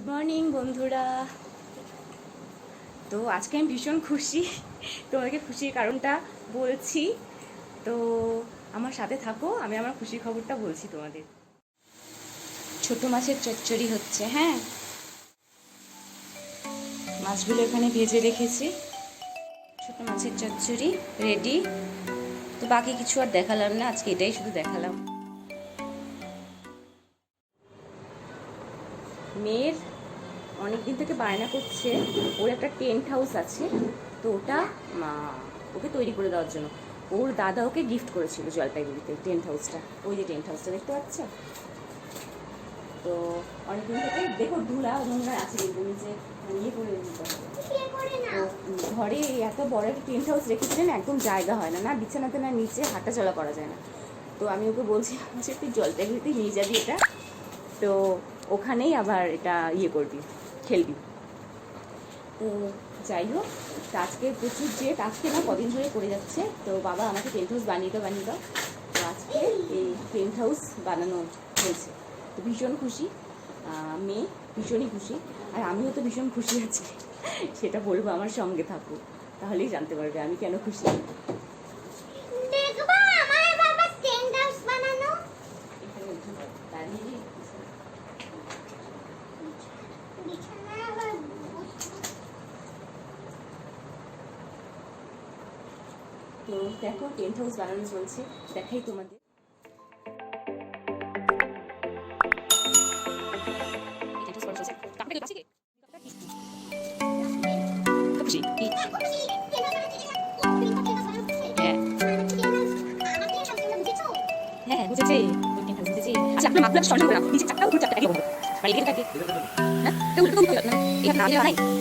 Good morning বন্ধুরা। তো আজকে আমি ভীষণ খুশি। তোমাকে খুশির কারণটা বলছি। তো আমার সাথে থাকো, আমি আমার খুশির খবরটা বলছি তোমাদের। ছোট মাছের চচ্চড়ি হচ্ছে হ্যাঁ? মাছগুলো এখানে ভেজে রেখেছি। ছোট মাছের চচ্চড়ি রেডি তো বাকি কিছু আর দেখালাম না, আজকে এটাই শুধু দেখালাম। মেয়ের অনেক দিন থেকে বায়না করছে, ওর একটা টেন্ট হাউস আছে, তো ওটা ওকে তৈরি করে দেওয়ার জন্য। ওর দাদা ওকে গিফট করেছিল জলপাইগুড়িতে, টেন্ট হাউসটা। ওই যে টেন্ট হাউসটা দেখতে পাচ্ছ? তো অনেকদিন থেকে দেখো ধুলা নোংরা আছে দেখব নিচে ইয়ে করে হবে তো ঘরে এত বড় একটা টেন্ট হাউস রেখেছিলেন, একদম জায়গা হয় না না বিছানাতে, না নিচে হাঁটা চলা করা যায় না। তো আমি ওকে বলছি যে, তুই জলপাইগুড়িতে নিয়ে যাবি এটা? তো ওখানেই আবার এটা ইয়ে করবি, খেলবি। তো যাই হোক, আজকে প্রচুর যে আজকে না কদিন ধরে করে যাচ্ছে। তো বাবা আমাকে টেন্ট হাউস বানিয়ে দাও বানিয়ে দাও। তো আজকে এই টেন্ট হাউস বানানো হয়েছে। তো ভীষণ খুশি মেয়ে ভীষণই খুশি। আর আমিও তো ভীষণ খুশি আছি সেটা বলব আমার সঙ্গে থাকো তাহলেই জানতে পারবে আমি কেন খুশি দেখবা আমার বাবা টেন্ট হাউস বানানো এখানে উঠে পড়ো। দাঁড়িয়ে বিছানা আবার তো দেখো টেন্ট হাউস বানানো চলছে দেখাই তোমাদের হ্যাঁ বুঝেছি বুঝেছি আচ্ছা আপনার মাপলাম সমান করে নিচে চারটা উপর বলব মানে এখানে থাকে হ্যাঁ তো উল্টো উল্টো না এখানে না দেওয়া নাই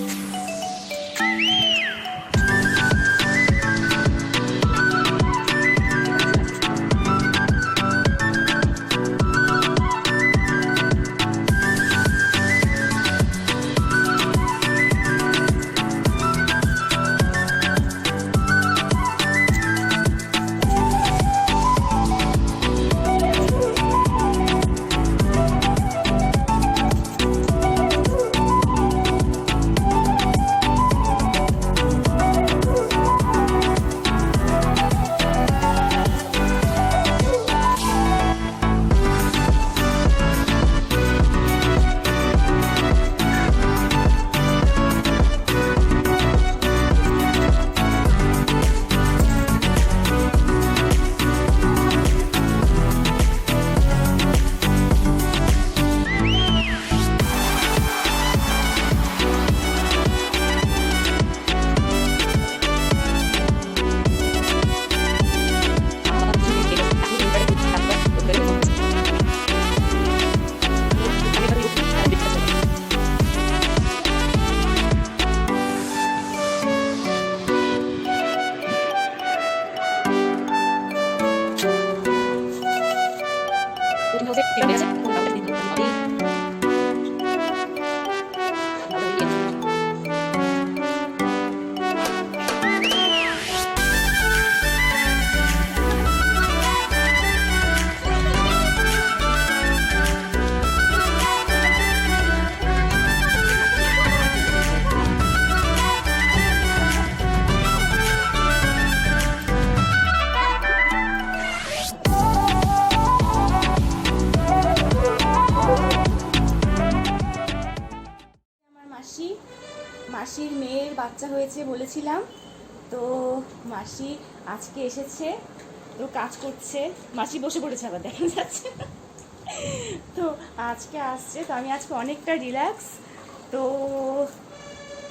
মাসির বাচ্চা হয়েছে বলেছিলাম। তো মাসি আজকে এসেছে তো কাজ করছে। মাসি বসে পড়েছে আবার, দেখা যাচ্ছে। তো আজকে আসছে, তো আমি আজকে অনেকটা রিল্যাক্স তো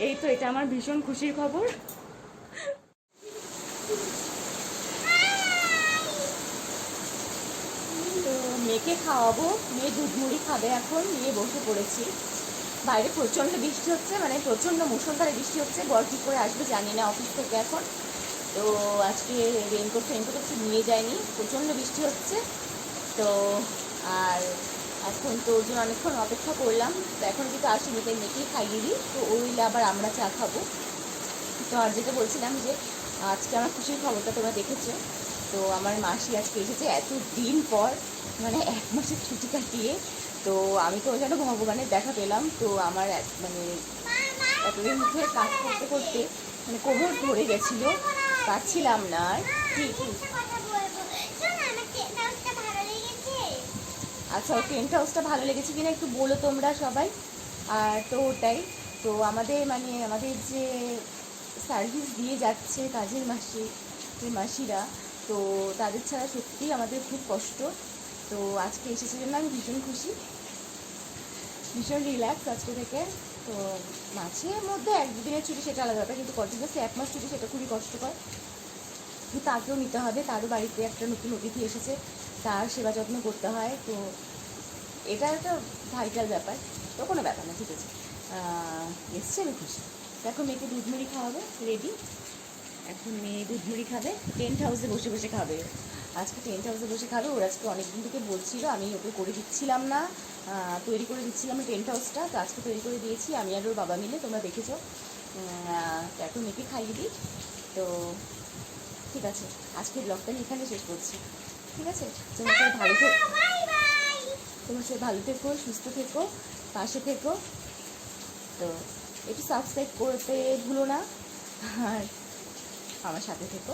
এই তো, এটা আমার ভীষণ খুশির খবর। তো মেয়েকে খাওয়াবো, মেয়ে দুধ মুড়ি খাবে এখন, নিয়ে বসে পড়েছি। বাইরে প্রচণ্ড বৃষ্টি হচ্ছে মানে প্রচণ্ড মুসলধারে বৃষ্টি হচ্ছে, বর কী করে আসবে জানি না অফিস থেকে এখন। তো আজকে রেনকোট ফেনকোট কিছু নিয়ে যায়নি, প্রচণ্ড বৃষ্টি হচ্ছে। তো আর এখন তো ওর জন্য অনেকক্ষণ অপেক্ষা করলাম, তো এখন যেহেতু আসেনি তাই মেয়েকেই খাইয়ে দিই, তো ওইলে আবার আমরা চা খাব। তো আর যেটা বলছিলাম যে, আজকে আমার খুশির খবরটা তোমরা দেখেছ, তো আমার মাসি আজকে এসেছে এত দিন পর মানে এক মাসের ছুটি কাটিয়ে তো আমি তো ওই জন্য ভগবানের দেখা পেলাম। তো আমার এক- মানে এতদিন মুখে কাজ করতে করতে মানে কোমর ধরে গেছিল পাচ্ছিলাম না আর। কি আচ্ছা টেন্ট হাউসটা ভালো লেগেছে কিনা একটু বলো তোমরা সবাই। আর তো ওটাই তো আমাদের মানে আমাদের যে সার্ভিস দিয়ে যাচ্ছে কাজের মাসি যে মাসিরা তো তাদের ছাড়া সত্যিই আমাদের খুব কষ্ট। তো আজকে এসেছে জন্য আমি ভীষণ খুশি। ভীষণ রিল্যাক্স আজকে থেকে। তো মাঝের মধ্যে এক দুদিনের ছুটি সেটা আলাদা ব্যাপার, কিন্তু কন্টিনিউসলি এক মাস ছুটি সেটা খুবই কষ্টকর। কিন্তু তাকেও নিতে হবে, তারও বাড়িতে একটা নতুন অতিথি এসেছে, তার সেবা যত্ন করতে হয়। তো এটা একটা ভাইটাল ব্যাপার, তো কোনো ব্যাপার না, ঠিক আছে। এসছে আমি খুশি। দেখো, মেয়েকে দুধ মুড়ি খাওয়াবে রেডি এখন মেয়ে দুধ মুড়ি খাবে টেন্ট হাউসে বসে বসে খাবে। আজকে টেন্ট হাউসে বসে খাবে, ওর আজকে অনেকদিন থেকে বলছিল, আমি ওকে করে দিচ্ছিলাম না তৈরি করে দিচ্ছিলাম টেন্ট হাউসটা তো আজকে তৈরি করে দিয়েছি, আমি আর ওর বাবা মিলে, তোমরা দেখেছ। এখন মেয়েকে খাইয়ে দিই। তো, ঠিক আছে, আজকের ব্লগটা আমি এখানে শেষ করছি। ঠিক আছে? তোমার সবাই ভালো থেকো। তোমার সবাই ভালো থেকো, সুস্থ থেকো, পাশে থেকো। তো, একটু সাবস্ক্রাইব করতে ভুলো না। আর আমার সাথে থেকো।